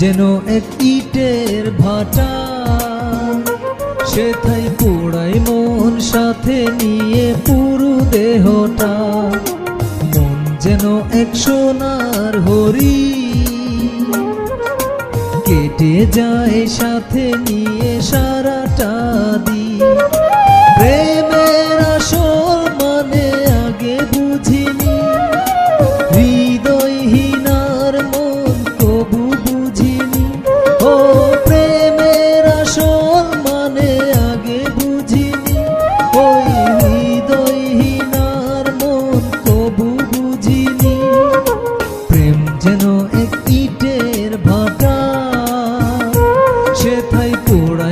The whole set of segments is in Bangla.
যেন এক ইটের ভাটা। সেথাই পোড়াই মন, সাথে নিয়ে পুরু দেহটা। মন যেন এক সোনার হরি। কেটে যায়, সাথে নিয়ে সারাটা দিন।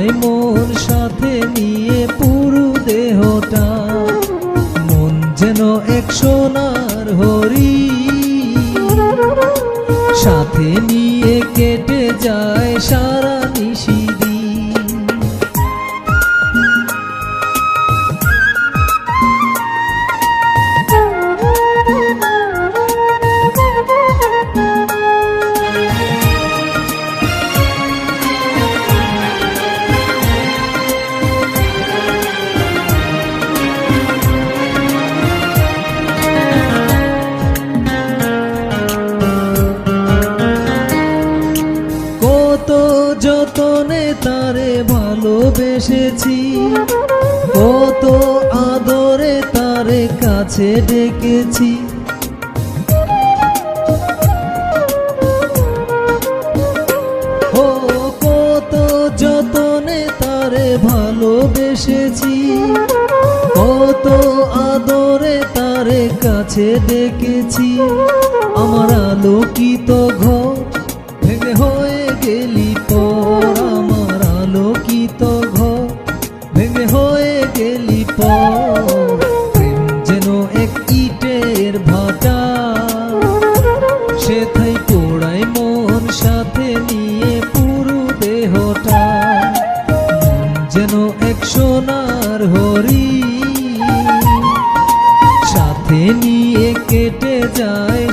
পোড়াই মন সাথে নিয়ে পুরু দেহটা। মন যেন এক সোনার হরি। সাথে নিয়ে কেটে যায় সারা নিশিদিন যতনে তারে ভালোবেসেছি, কত আদরে তারে কাছে ডেকেছি। ও কত যতনে তারে ভালোবেসেছি, কত আদরে তারে কাছে ডেকেছি। আমার আলোকিত ঘর ভেঙে হয়ে গেলি হয়ে গেলি প্রেম যেন এক ইটের ভাটা। সেথাই পোড়াই মন, সাথে নিয়ে পুরো দেহটা। যেন এক সোনার হরি, সাথে নিয়ে কেটে যায়